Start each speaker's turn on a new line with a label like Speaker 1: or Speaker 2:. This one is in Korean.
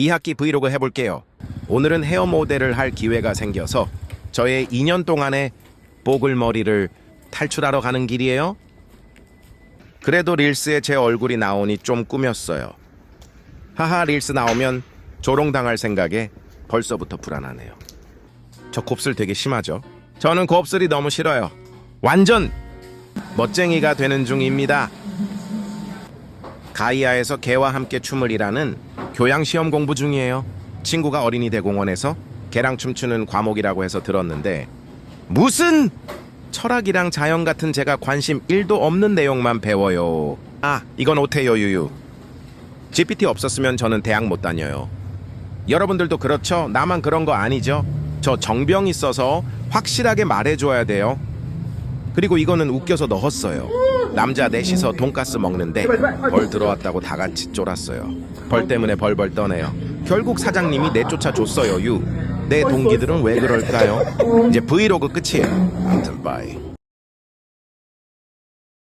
Speaker 1: 2학기 브이로그 해볼게요. 오늘은 헤어 모델을 할 기회가 생겨서 저의 2년 동안의 뽀글머리를 탈출하러 가는 길이에요. 그래도 릴스에 제 얼굴이 나오니 좀 꾸몄어요. 하하 릴스 나오면 조롱당할 생각에 벌써부터 불안하네요. 저 곱슬 되게 심하죠? 저는 곱슬이 너무 싫어요. 완전 멋쟁이가 되는 중입니다. 가이아에서 개와 함께 춤을 이라는 교양 시험 공부 중이에요. 친구가 어린이 대공원에서 개랑 춤추는 과목이라고 해서 들었는데 무슨 철학이랑 자연 같은 제가 관심 1도 없는 내용만 배워요. 아, 이건 오태요 유유. GPT 없었으면 저는 대학 못 다녀요. 여러분들도 그렇죠? 나만 그런 거 아니죠? 저 정병 있어서 확실하게 말해줘야 돼요. 그리고 이거는 웃겨서 넣었어요. 남자 넷이서 돈가스 먹는데 벌 들어왔다고 다 같이 쫄았어요. 벌 때문에 벌벌 떠네요. 결국 사장님이 내쫓아 줬어요. 유. 내 동기들은 왜 그럴까요? 이제 브이로그 끝이에요. 아무튼 바이.